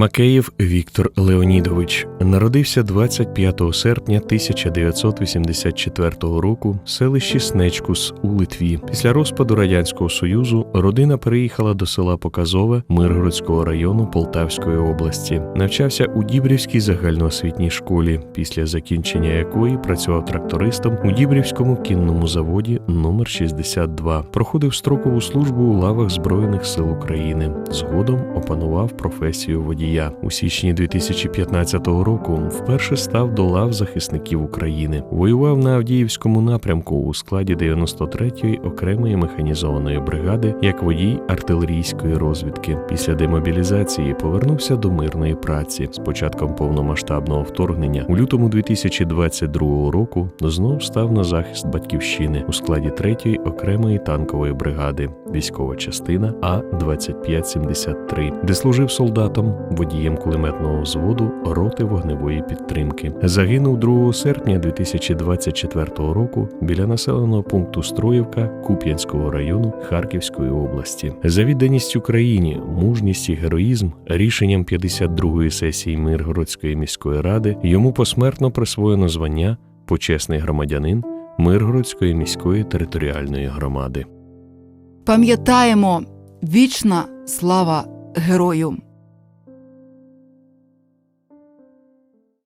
Макеєв Віктор Леонідович народився 25 серпня 1984 року в селищі Снечкус у Литві. Після розпаду радянського союзу родина переїхала до села Показове Миргородського району Полтавської області. Навчався у Дібрівській загальноосвітній школі, після закінчення якої працював трактористом у Дібрівському кінному заводі номер 62. Проходив строкову службу у лавах Збройних сил України. Згодом опанував професію водія. У січні 2015 року вперше став до лав захисників України. Воював на Авдіївському напрямку у складі 93-ї окремої механізованої бригади як водій артилерійської розвідки. Після демобілізації повернувся до мирної праці. З початком повномасштабного вторгнення у лютому 2022 року знов став на захист батьківщини у складі 3-ї окремої танкової бригади, військова частина А 2573 де служив солдатом, водієм кулеметного взводу роти вогневої підтримки. Загинув 2 серпня 2024 року біля населеного пункту Строївка Куп'янського району Харківської області. За відданість Україні, мужність і героїзм рішенням 52-ї сесії Миргородської міської ради йому посмертно присвоєно звання почесний громадянин Миргородської міської територіальної громади. Пам'ятаємо вічна слава герою!